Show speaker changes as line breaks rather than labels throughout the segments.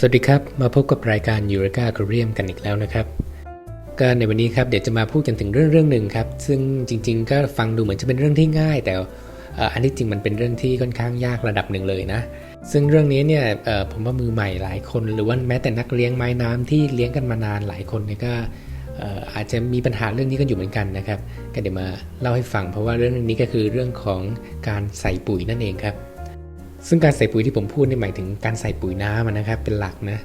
สวัสดีครับ มาพบกับรายการยูร c าค r เรียมกันอีกแล้วนะครับ ก็ในวันนี้ครับเดี๋ยวจะมาพูดกันถึงเรื่องเรื่องหนึ่งครับ ซึ่งจริง ๆ ก็ฟังดูเหมือนจะเป็นเรื่องที่ง่าย แต่อันที่จริงมันเป็นเรื่องที่ค่อนข้างยากระดับหนึ่งเลยนะ ซึ่งเรื่องนี้เนี่ยผมว่ามือใหม่หลายคน หรือว่าแม้แต่นักเลี้ยงไม้น้ำที่เลี้ยงกันมานานหลายคนเนี่ยก็อาจจะมีปัญหาเรื่องนี้กันอยู่เหมือนกันนะครับก็เดี๋ยวมาเล่าให้ฟัง เพราะว่าเรื่องนี้ก็คือเรื่องของการใส่ปุ๋ยนั่นเองครับ ซึ่งการใส่ปุ๋ยที่ผมพูดนี่หมายถึงการใส่ปุ๋ยน้ำนะครับเป็นหลักนะ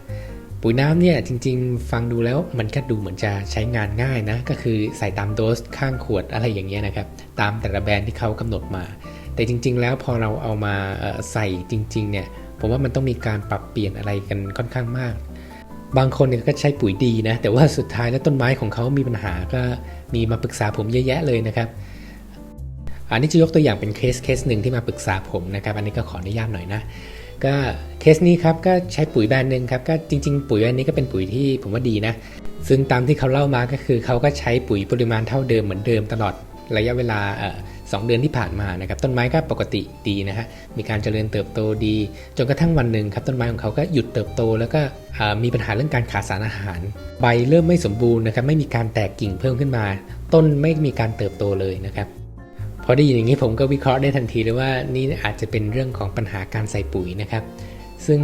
ปุ๋ยน้ำเนี่ยจริงๆ ฟังดูแล้วมันก็ดูเหมือนจะใช้งานง่ายนะ ก็คือใส่ตามโดสข้างขวดอะไรอย่างเงี้ยนะครับ ตามแต่ละแบรนด์ที่เขากำหนดมา แต่จริง ๆ แล้วพอเราเอามาใส่จริงๆเนี่ยผมว่ามันต้องมีการปรับเปลี่ยนอะไรกันค่อนข้างมาก บางคนเนี่ยก็ใช้ปุ๋ยดีนะ แต่ว่าสุดท้ายแล้วต้นไม้ของเขามีปัญหาก็มีมาปรึกษาผมเยอะแยะเลยนะครับ อันนี้จะยกตัวอย่างเป็นเคสเคสหนึ่งที่มาปรึกษาผมนะครับอันนี้ก็ขออนุญาตหน่อยนะก็เคสนี้ครับก็ใช้ปุ๋ยแบรนด์หนึ่งครับก็จริง ๆ ปุ๋ยแบรนด์นี้ก็เป็นปุ๋ยที่ผมว่าดีนะซึ่งตามที่เขาเล่ามาก็คือเขาก็ใช้ปุ๋ยปริมาณเท่าเดิมเหมือนเดิมตลอดระยะเวลาสองเดือนที่ผ่านมานะครับต้นไม้ก็ปกติดีนะฮะมีการเจริญเติบโตดี จนกระทั่งวันหนึ่งครับต้นไม้ของเขาก็หยุดเติบโต แล้วก็มีปัญหาเรื่องการขาดสารอาหาร ใบเริ่มไม่สมบูรณ์นะครับไม่มีการแตกกิ่งเพิ่มขึ้นมา ต้นไม่มีการเติบโตเลยนะครับ พอได้ยินอย่างนี้ผมก็วิเคราะห์ได้ทันทีเลยว่านี่อาจจะเป็นเรื่องของปัญหาการใส่ปุ๋ยนะครับ ซึ่ง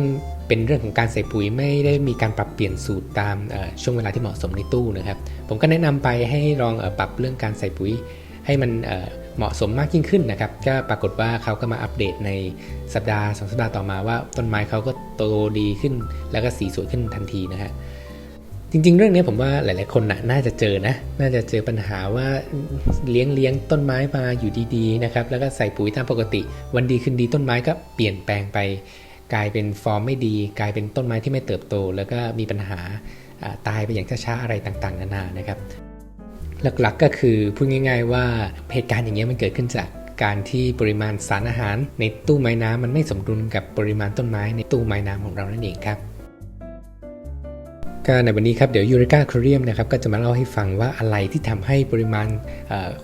เป็นเรื่องของการใส่ปุ๋ยไม่ได้มีการปรับเปลี่ยนสูตรตามช่วงเวลาที่เหมาะสมในตู้นะครับ ผมก็แนะนำไปให้ลองปรับเรื่องการใส่ปุ๋ยให้มันเอ่อเหมาะสมมากยิ่งขึ้นนะครับก็ปรากฏว่าเขาก็มาอัปเดตในสัปดาห์สองสัปดาห์ต่อมาว่าต้นไม้เขาก็โตดีขึ้น แล้วก็สีสวยขึ้นทันทีนะฮะ จริง ๆ เรื่องนี้ผมว่าหลาย ๆ คนนะน่าจะเจอนะ น่าจะเจอปัญหาว่าเลี้ยงเลี้ยงต้นไม้มาอยู่ดีๆนะครับ แล้วก็ใส่ปุ๋ยตามปกติ วันดีคืนดีต้นไม้ก็เปลี่ยนแปลงไป กลายเป็นฟอร์มไม่ดี กลายเป็นต้นไม้ที่ไม่เติบโต แล้วก็มีปัญหาอ่าตายไปอย่างช้าๆอะไรต่างๆ นานานะครับ หลักๆก็คือพูดง่าย ๆ ว่าเหตุการณ์อย่างเงี้ยมันเกิดขึ้นจากการที่ปริมาณสารอาหาร ในตู้ไม้น้ำมันไม่สมดุลกับปริมาณต้นไม้ในตู้ไม้น้ำของเรานั่นเองครับ ก็ในวันนี้ครับเดี๋ยวยูริกาครีมนะครับก็จะมาเล่าให้ฟังว่าอะไรที่ทำให้ปริมาณ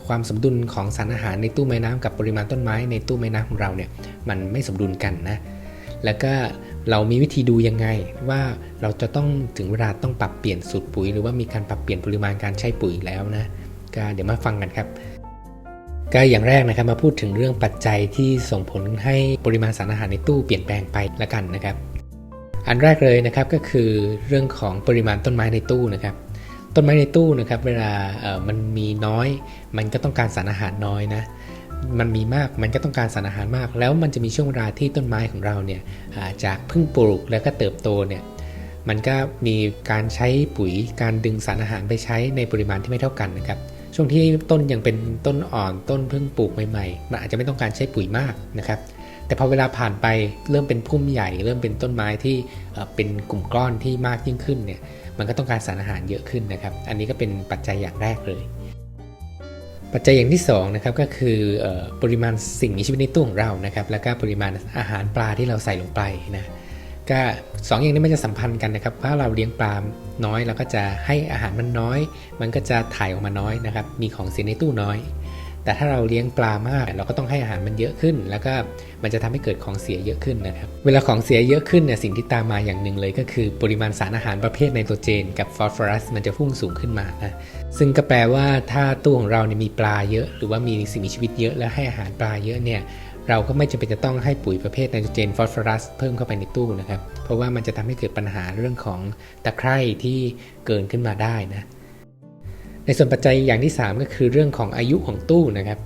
ความสมดุลของสารอาหารในตู้ไม้น้ำกับปริมาณต้นไม้ในตู้ไม้น้ำของเราเนี่ยมันไม่สมดุลกันนะแล้วก็เรามีวิธีดูยังไงว่าเราจะต้องถึงเวลาต้องปรับเปลี่ยนสูตรปุ๋ย หรือว่ามีการปรับเปลี่ยนปริมาณการใช้ปุ๋ยแล้วนะก็เดี๋ยวมาฟังกันครับก็อย่างแรกนะครับมาพูดถึงเรื่องปัจจัยที่ส่งผลให้ปริมาณสารอาหารในตู้เปลี่ยนแปลงไปละกันนะครับ อันแรกเลยนะครับก็คือเรื่องของปริมาณต้นไม้ในตู้นะครับ ต้นไม้ในตู้นะครับเวลามันมีน้อย มันก็ต้องการสารอาหารน้อยนะมันมีมากมันก็ต้องการสารอาหารมาก แล้วมันจะมีช่วงเวลาที่ต้นไม้ของเราเนี่ยจากเพิ่งปลูกแล้วก็เติบโตเนี่ยมันก็มีการใช้ปุ๋ยการดึงสารอาหารไปใช้ในปริมาณที่ไม่เท่ากันนะครับ ช่วงที่ต้นยังเป็นต้นอ่อนต้นเพิ่งปลูกใหม่ๆ มันอาจจะไม่ต้องการใช้ปุ๋ยมากนะครับ แต่พอเวลาผ่านไปเริ่มเป็นพุ่มใหญ่ เริ่มเป็นต้นไม้ที่เป็นกลุ่มก้อนที่มากยิ่งขึ้นเนี่ยมันก็ต้องการสารอาหารเยอะขึ้นนะครับ อันนี้ก็เป็นปัจจัยอย่างแรกเลย ปัจจัยอย่างที่สองนะครับก็คือเออปริมาณสิ่งมีชีวิตในตู้ของเรานะครับ แล้วก็ปริมาณอาหารปลาที่เราใส่ลงไปนะก็สองอย่างนี้มันจะสัมพันธ์กันนะครับถ้าเราเลี้ยงปลาน้อยเราก็จะให้อาหารมันน้อย มันก็จะถ่ายออกมาน้อยนะครับ มีของเสียในตู้น้อย แต่ถ้าเราเลี้ยงปลามาก เราก็ต้องให้อาหารมันเยอะขึ้น แล้วก็มันจะทำให้เกิดของเสียเยอะขึ้นนะครับ เวลาของเสียเยอะขึ้นเนี่ยสิ่งที่ตามมาอย่างหนึ่งเลย ก็คือปริมาณสารอาหารประเภทไนโตรเจน กับฟอสฟอรัสมันจะพุ่งสูงขึ้นมานะซึ่งก็แปลว่าถ้าตู้ของเราเนี่ยมีปลาเยอะ หรือว่ามีสิ่งมีชีวิตเยอะและให้อาหารปลาเยอะเนี่ยเราก็ไม่จำเป็นจะต้องให้ปุ๋ยประเภทไนโตรเจนฟอสฟอรัสเพิ่มเข้าไปในตู้นะครับ เพราะว่ามันจะทำให้เกิดปัญหาเรื่องของตะไคร่ที่เกินขึ้นมาได้นะ ในส่วนปัจจัยอย่างที่ 3 ก็คือเรื่องของอายุของตู้นะครับ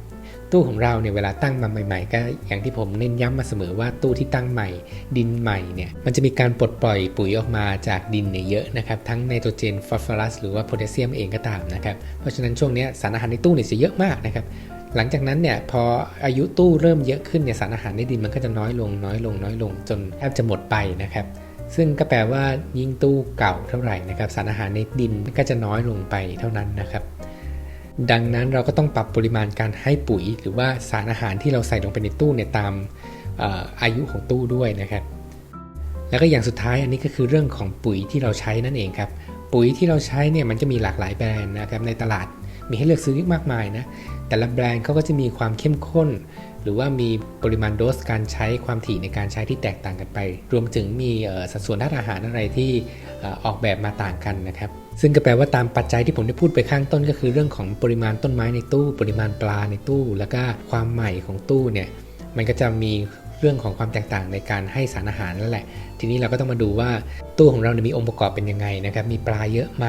ตู้ของเราเนี่ยเวลาตั้งมาใหม่ ๆ ก็อย่างที่ผมเน้นย้ำมาเสมอว่าตู้ที่ตั้งใหม่ ดินใหม่เนี่ยมันจะมีการปลดปล่อยปุ๋ยออกมาจากดินเนี่ยเยอะนะครับทั้งไนโตรเจนฟอสฟอรัสหรือว่าโพแทสเซียมเองก็ตามนะครับเพราะฉะนั้นช่วงนี้สารอาหารในตู้เนี่ยจะเยอะมากนะครับหลังจากนั้นเนี่ยพออายุตู้เริ่มเยอะขึ้นเนี่ยสารอาหารในดินมันก็จะน้อยลงน้อยลงน้อยลงจนแทบจะหมดไปนะครับ ซึ่งก็แปลว่ายิ่งตู้เก่าเท่าไหร่นะครับสารอาหารในดินก็จะน้อยลงไปเท่านั้นนะครับ ดังนั้นเราก็ต้องปรับปริมาณการให้ปุ๋ย หรือว่าสารอาหารที่เราใส่ลงไปในตู้เนี่ยตามอออายุของตู้ด้วยนะครับ แล้วก็อย่างสุดท้ายอันนี้ก็คือเรื่องของปุ๋ยที่เราใช้นั่นเองครับปุ๋ยที่เราใช้เนี่ยมันจะมีหลากหลายแบรนด์นะครับในตลาดมีให้เลือกซื้อมากมายนะแต่ละแบรนด์เขาก็จะมีความเข้มข้น หรือว่ามีปริมาณโดสการใช้ความถี่ในการใช้ที่แตกต่างกันไป รวมถึงมีสัดส่วนธาตุอาหารอะไรที่ออกแบบมาต่างกันนะครับซึ่งก็แปลว่าตามปัจจัยที่ผมได้พูดไปข้างต้นก็คือเรื่องของปริมาณต้นไม้ในตู้ ปริมาณปลาในตู้ แล้วก็ความใหม่ของตู้เนี่ยมันก็จะมี เรื่องของความแตกต่างในการให้สารอาหารนั่นแหละ ทีนี้เราก็ต้องมาดูว่าตู้ของเราเนี่ยมีองค์ประกอบเป็นยังไงนะครับ มีปลาเยอะไหม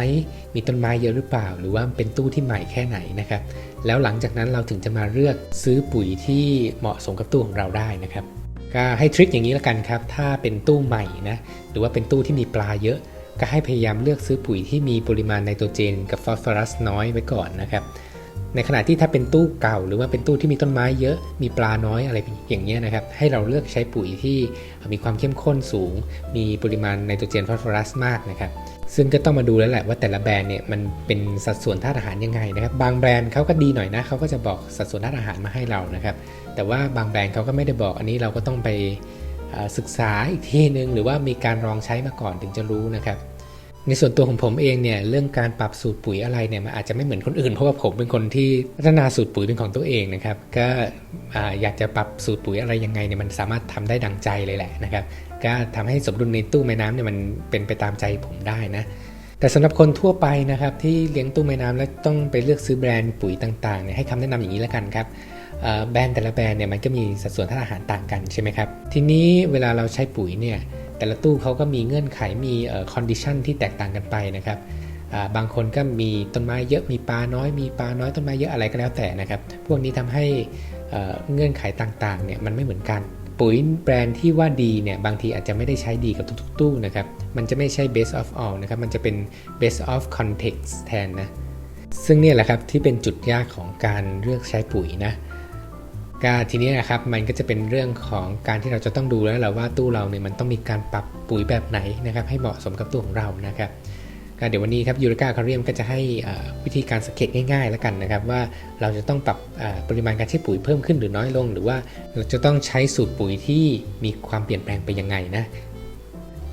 มีต้นไม้เยอะหรือเปล่า หรือว่าเป็นตู้ที่ใหม่แค่ไหนนะครับ แล้วหลังจากนั้นเราถึงจะมาเลือกซื้อปุ๋ยที่เหมาะสมกับตู้ของเราได้นะครับ ก็ให้ทริคอย่างนี้ล้วกันครับ ถ้าเป็นตู้ใหม่นะ หรือว่าเป็นตู้ที่มีปลาเยอะ ก็ให้พยายามเลือกซื้อปุ๋ยที่มีปริมาณไนโตรเจน กับฟอสฟอรัสน้อยไว้ก่อนนะครับ ในขณะที่ถ้าเป็นตู้เก่า หรือว่าเป็นตู้ที่มีต้นไม้เยอะมีปลาน้อยอะไรอย่างเงี้ยนะครับ ให้เราเลือกใช้ปุ๋ยที่มีความเข้มข้นสูง มีปริมาณไนโตรเจนฟอสฟอรัสมากนะครับซึ่งก็ต้องมาดูแล้วแหละว่าแต่ละแบรนด์เนี่ยมันเป็นสัดส่วนธาตุอาหารยังไงนะครับ บางแบรนด์เขาก็ดีหน่อยนะเขาก็จะบอกสัดส่วนธาตุอาหารมาให้เรานะครับ แต่ว่าบางแบรนด์เขาก็ไม่ได้บอกอันนี้เราก็ต้องไปศึกษาอีกทีนึงหรือว่ามีการลองใช้มาก่อนถึงจะรู้นะครับ ในส่วนตัวของผมเองเนี่ยเรื่องการปรับสูตรปุ๋ยอะไรเนี่ยมันอาจจะไม่เหมือนคนอื่นเพราะว่าผมเป็นคนที่พัฒนาสูตรปุ๋ยเป็นของตัวเองนะครับก็อ่าอยากจะปรับสูตรปุ๋ยอะไรยังไงเนี่ยมันสามารถทำได้ดังใจเลยแหละนะครับก็ทำให้สมดุลในตู้แม่น้ำเนี่ยมันเป็นไปตามใจผมได้นะแต่สำหรับคนทั่วไปนะครับที่เลี้ยงตู้แม่น้ำแล้วต้องไปเลือกซื้อแบรนด์ปุ๋ยต่างๆเนี่ยให้คำแนะนำอย่างนี้แล้วกันครับแบรนด์แต่ละแบรนด์เนี่ยมันก็มีสัดส่วนธาตุอาหารต่างกันใช่ไหมครับทีนี้เวลาเราใช้ปุ๋ยเนี่ย แต่ละตู้เขาก็มีเงื่อนไขมีคอนดิชันที่แตกต่างกันไปนะครับบางคนก็มีต้นไม้เยอะมีปลาน้อยมีปลาน้อยต้นไม้เยอะอะไรก็แล้วแต่นะครับพวกนี้ทำให้เงื่อนไขต่างๆเนี่ยมันไม่เหมือนกัน ปุ๋ยแบรนด์ที่ว่าดีเนี่ยบางทีอาจจะไม่ได้ใช้ดีกับทุกๆตู้นะครับมันจะไม่ใช่ best of all นะครับมันจะเป็น best of context แทนนะซึ่งเนี่ยแหละครับที่เป็นจุดยากของการเลือกใช้ปุ๋ยนะ ก็ทีนี้นะครับมันก็จะเป็นเรื่องของการที่เราจะต้องดูแล้วแหละว่าตู้เราเนี่ยมันต้องมีการปรับปุ๋ยแบบไหนนะครับ ให้เหมาะสมกับตู้ของเรานะครับเดี๋ยววันนี้ครับยูริกาคาเรียมก็จะให้วิธีการสังเกตง่ายๆแล้วกันนะครับ ว่าเราจะต้องปรับปริมาณการใช้ปุ๋ยเพิ่มขึ้นหรือน้อยลง หรือว่าเราจะต้องใช้สูตรปุ๋ยที่มีความเปลี่ยนแปลงไปยังไงนะ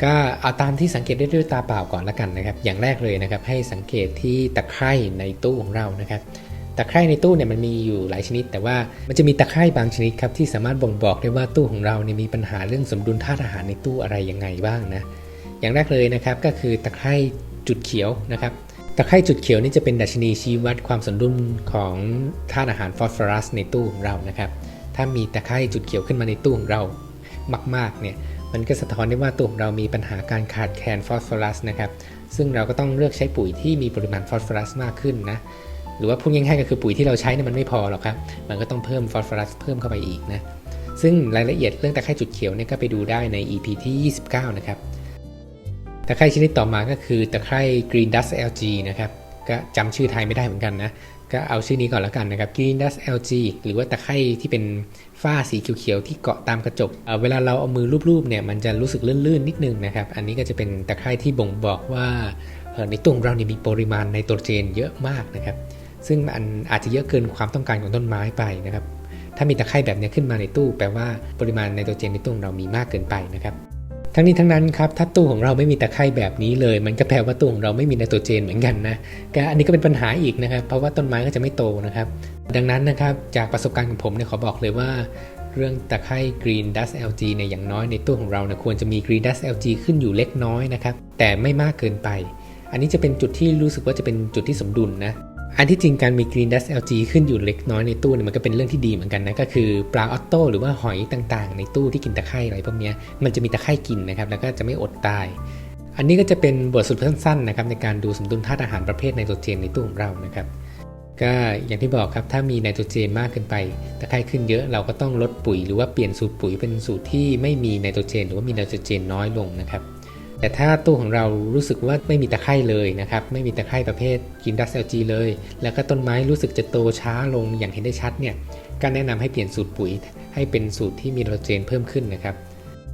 ก็เอาตามที่สังเกตได้ด้วยตาเปล่าก่อนและกันนะครับ อย่างแรกเลยนะครับให้สังเกตที่ตะไคร่ในตู้ของเรานะครับ ตะไคร่ในตู้เนี่ยมันมีอยู่หลายชนิด แต่ว่ามันจะมีตะไคร่บางชนิดครับที่สามารถบ่งบอกได้ว่าตู้ของเราเนี่ยมีปัญหาเรื่องสมดุลธาตุอาหารในตู้อะไรยังไงบ้างนะอย่างแรกเลยนะครับก็คือตะไคร่จุดเขียวนะครับตะไคร่จุดเขียวนี่จะเป็นดัชนีชี้วัดความสมดุลของธาตุอาหารฟอสฟอรัสในตู้ของเรานะครับถ้ามีตะไคร่จุดเขียวขึ้นมาในตู้ของเรามากๆเนี่ยมันก็สะท้อนได้ว่าตัวของเรามีปัญหาการขาดแคลนฟอสฟอรัสนะครับ ซึ่งเราก็ต้องเลือกใช้ปุ๋ยที่มีปริมาณฟอสฟอรัสมากขึ้นนะ หรือว่าพูดง่ายๆก็คือปุ๋ยที่เราใช้เนี่ยมันไม่พอหรอกครับ มันก็ต้องเพิ่มฟอสฟอรัสเพิ่มเข้าไปอีกนะ ซึ่งรายละเอียดเรื่องตะไคร่จุดเขียวเนี่ยก็ไปดูได้ใน EP ที่ 29 นะครับ ตะไคร่ชนิดต่อมาก็คือตะไคร่ Green Dust LG นะครับ ก็จำชื่อไทยไม่ได้เหมือนกันนะ ก็เอาชื่อนี้ก่อนแล้วกันนะครับ Green Dust LG หรือว่าตะไคร่ที่เป็นฝ้าสีเขียวๆที่เกาะตามกระจกเเวลาเราเอามือรูปๆเนี่ยมันจะรู้สึกลื่นๆนิดนึงนะครับ อันนี้ก็จะเป็นตะไคร่ที่บ่งบอกว่าในตู้ของเราเนี่ยมีปริมาณไนโตรเจนเยอะมากนะครับ ซึ่งมันอาจจะเยอะเกินความต้องการของต้นไม้ไปนะครับ ถ้ามีตะไคร่แบบนี้ขึ้นมาในตู้แปลว่าปริมาณไนโตรเจนในตู้เรามีมากเกินไปนะครับ ทั้งนี้ทั้งนั้นครับถ้าตู้ของเราไม่มีตะไคร่แบบนี้เลย มันก็แปลว่าตู้ของเราไม่มีไนโตรเจนเหมือนกันนะก็อันนี้ก็เป็นปัญหาอีกนะครับ เพราะว่าต้นไม้ก็จะไม่โตนะครับ ดังนั้นนะครับจากประสบการณ์ของผมเนี่ยขอบอกเลยว่าเรื่องตะไคร่ Green Dust Algae เนี่ยอย่างน้อยในตู้ของเราเนี่ยควรจะมี Green Dust LG ขึ้นอยู่เล็กน้อยนะครับ แต่ไม่มากเกินไป อันนี้จะเป็นจุดที่รู้สึกว่าจะเป็นจุดที่สมดุลนะ อันที่จริงการมี Green Dust LG ขึ้นอยู่เล็กน้อยในตู้เนี่ยมันก็เป็นเรื่องที่ดีเหมือนกันนะ ก็คือปลาออตโต้หรือว่าหอยต่างๆ ในตู้ที่กินตะไคร่อะไรพวกนี้มันจะมีตะไคร่กินนะครับ แล้วก็จะไม่อดตาย อันนี้ก็จะเป็นบทสรุปสั้นๆนะครับในการดูสมดุลธาตุอาหารประเภทไนโตรเจนในตู้ของเรานะครับ ก็อย่างที่บอกครับถ้ามีไนโตรเจนมากเกินไป ตะไคร่ขึ้นเยอะเราก็ต้องลดปุ๋ย หรือว่าเปลี่ยนสูตรปุ๋ยเป็นสูตรที่ไม่มีไนโตรเจน หรือว่ามีไนโตรเจนน้อยลงนะครับ แต่ถ้าตู้ของเรารู้สึกว่าไม่มีตะไคร่เลยนะครับ ไม่มีตะไคร่ประเภทกินดัสเซลจีเลย แล้วก็ต้นไม้รู้สึกจะโตช้าลงอย่างเห็นได้ชัดเนี่ยก็แนะนำให้เปลี่ยนสูตรปุ๋ย ให้เป็นสูตรที่มีไนโตรเจนเพิ่มขึ้นนะครับ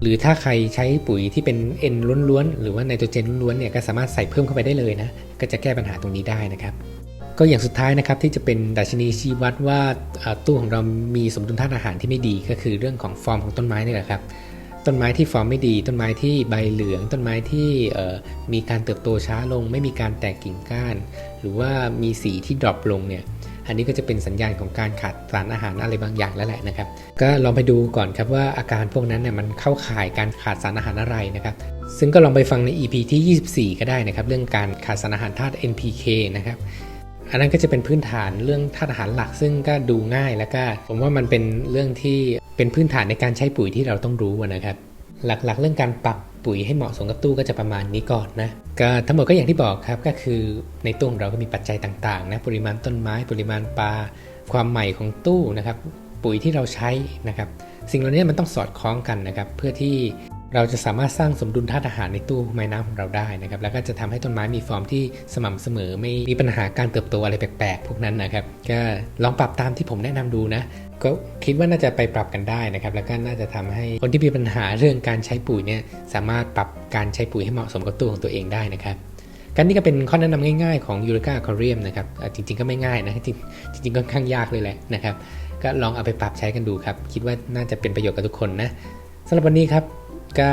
หรือถ้าใครใช้ปุ๋ยที่เป็น N ล้วนๆ หรือว่าไนโตรเจนล้วนๆเนี่ยก็สามารถใส่เพิ่มเข้าไปได้เลยนะ ก็จะแก้ปัญหาตรงนี้ได้นะครับก็อย่างสุดท้ายนะครับที่จะเป็นดัชนีชี้วัดว่าตู้ของเรามีสมดุลธาตุอาหารที่ไม่ดีก็คือเรื่องของฟอร์มของต้นไม้นี่แหละครับ ต้นไม้ที่ฟอร์มไม่ดี ต้นไม้ที่ใบเหลือง ต้นไม้ที่มีการเติบโตช้าลง ไม่มีการแตกกิ่งก้าน หรือว่ามีสีที่ดรอปลงเนี่ยอันนี้ก็จะเป็นสัญญาณของการขาดสารอาหารอะไรบางอย่างแล้วแหละนะครับ ก็ลองไปดูก่อนครับว่าอาการพวกนั้นเนี่ยมันเข้าข่ายการขาดสารอาหารอะไรนะครับ ซึ่งก็ลองไปฟังใน EP ที่ 24 ก็ได้นะครับ เรื่องการขาดสารอาหารธาตุ NPK นะครับอันนั้นก็จะเป็นพื้นฐานเรื่องธาตุอาหารหลักซึ่งก็ดูง่ายแล้วก็ผมว่ามันเป็นเรื่องที่ เป็นพื้นฐานในการใช้ปุ๋ยที่เราต้องรู้นะครับ หลักๆ เรื่องการปรับปุ๋ยให้เหมาะสมกับตู้ก็จะประมาณนี้ก่อนนะก็ทั้งหมดก็อย่างที่บอกครับก็คือในตู้ของเราก็มีปัจจัยต่างๆนะปริมาณต้นไม้ ปริมาณปลาความใหม่ของตู้นะครับ ปุ๋ยที่เราใช้นะครับ สิ่งเหล่านี้มันต้องสอดคล้องกันนะครับ เพื่อที่ เราจะสามารถสร้างสมดุลธาตุอาหารในตู้ไม้น้ำของเราได้นะครับ แล้วก็จะทำให้ต้นไม้มีฟอร์มที่สม่ำเสมอ ไม่มีปัญหาการเติบโตอะไรแปลกๆ พวกนั้นนะครับ ก็ลองปรับตามที่ผมแนะนำดูนะ ก็คิดว่าน่าจะไปปรับกันได้นะครับ แล้วก็น่าจะทำให้คนที่มีปัญหาเรื่องการใช้ปุ๋ยเนี่ยสามารถปรับการใช้ปุ๋ยให้เหมาะสมกับตู้ของตัวเองได้นะครับการนี้ก็เป็นข้อแนะนำง่ายๆของยูริกาคอเรียมนะครับ จริงๆก็ไม่ง่ายนะจริงจริงๆก็ค่อนข้างยากเลยแหละนะครับ ก็ลองเอาไปปรับใช้กันดูครับ คิดว่าน่าจะเป็นประโยชน์กับทุกคนนะสำหรับวันนี้ครับ ก็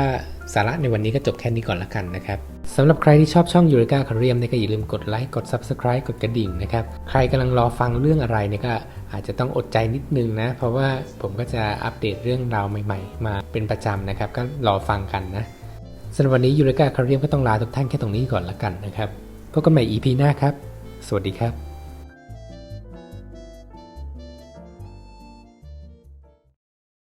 สาระในวันนี้ก็จบแค่นี้ก่อนละกันนะครับสำหรับใครที่ชอบช่องยูริกาคาเรียมเนี่ยก็อย่าลืมกดไลค์กด Subscribe กดกระดิ่งนะครับ ใครกำลังรอฟังเรื่องอะไรเนี่ยก็อาจจะต้องอดใจนิดนึงนะ เพราะว่าผมก็จะอัปเดตเรื่องราวใหม่ ๆ มาเป็นประจำนะครับ ก็รอฟังกันนะสำหรับวันนี้ยูริกาคาเรียมก็ต้องลาทุกท่านแค่ตรงนี้ก่อนละกันนะครับพบกันใหม่ EP หน้าครับ สวัสดีครับ